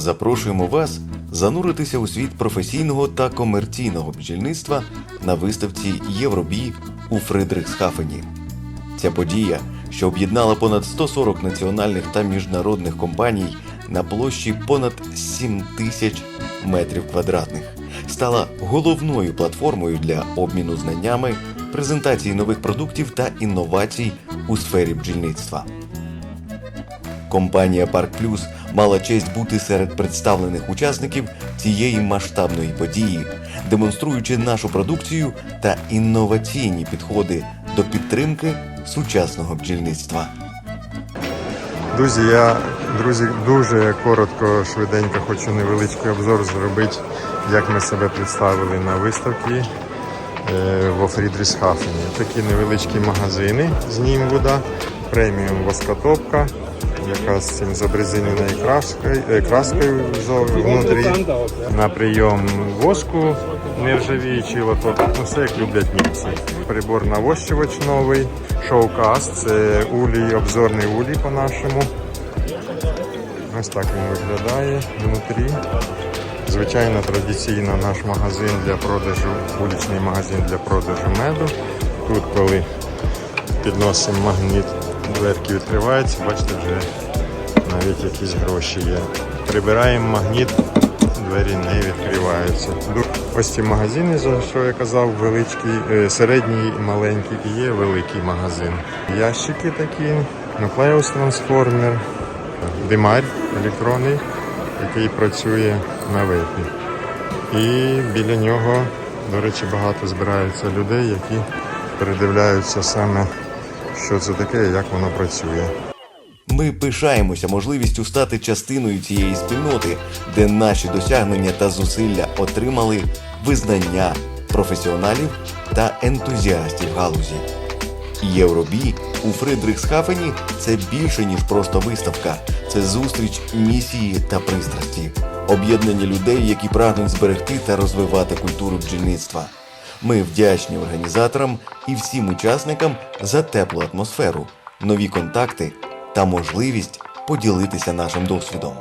запрошуємо вас зануритися у світ професійного та комерційного бджільництва на виставці Євробій у Фридрихсхафені. Ця подія, що об'єднала понад 140 національних та міжнародних компаній на площі понад 7 тисяч метрів квадратних, стала головною платформою для обміну знаннями, презентації нових продуктів та інновацій у сфері бджільництва. Компанія Парк Плюс мала честь бути серед представлених учасників цієї масштабної події, демонструючи нашу продукцію та інноваційні підходи до підтримки сучасного бджільництва. Друзі, я друзі, дуже коротко, швиденько хочу невеличкий обзор зробити, як ми себе представили на виставці е, во Фрідрісхафені. Такі невеличкі магазини з Німвуда, преміум воскотопка, яка з цим забрезиненою краскою, е, краскою внутрі, на прийом воску нержавіючий лоток. Ну, все як люблять німці. Прибор навощувач новий, шоукаст, це улій, обзорний улій по-нашому. Ось так він виглядає внутрі. Звичайно, традиційно наш магазин для продажу, вуличний магазин для продажу меду. Тут, коли підносимо магніт, дверки відкриваються, бачите, вже навіть якісь гроші є. Прибираємо магніт, двері не відкриваються. Ось ці магазини, за що я казав, величкі, е, середній маленький, і є великий магазин. Ящики такі, нуклеус трансформер, димарь електронний, який працює на вейпі. І біля нього, до речі, багато збирається людей, які передивляються саме, що це таке як воно працює. Ми пишаємося можливістю стати частиною цієї спільноти, де наші досягнення та зусилля отримали визнання професіоналів та ентузіастів галузі. Євробі у Фридрихсхафені це більше ніж просто виставка, це зустріч місії та пристрасті, об'єднання людей, які прагнуть зберегти та розвивати культуру бджільництва. Ми вдячні організаторам і всім учасникам за теплу атмосферу, нові контакти та можливість поділитися нашим досвідом.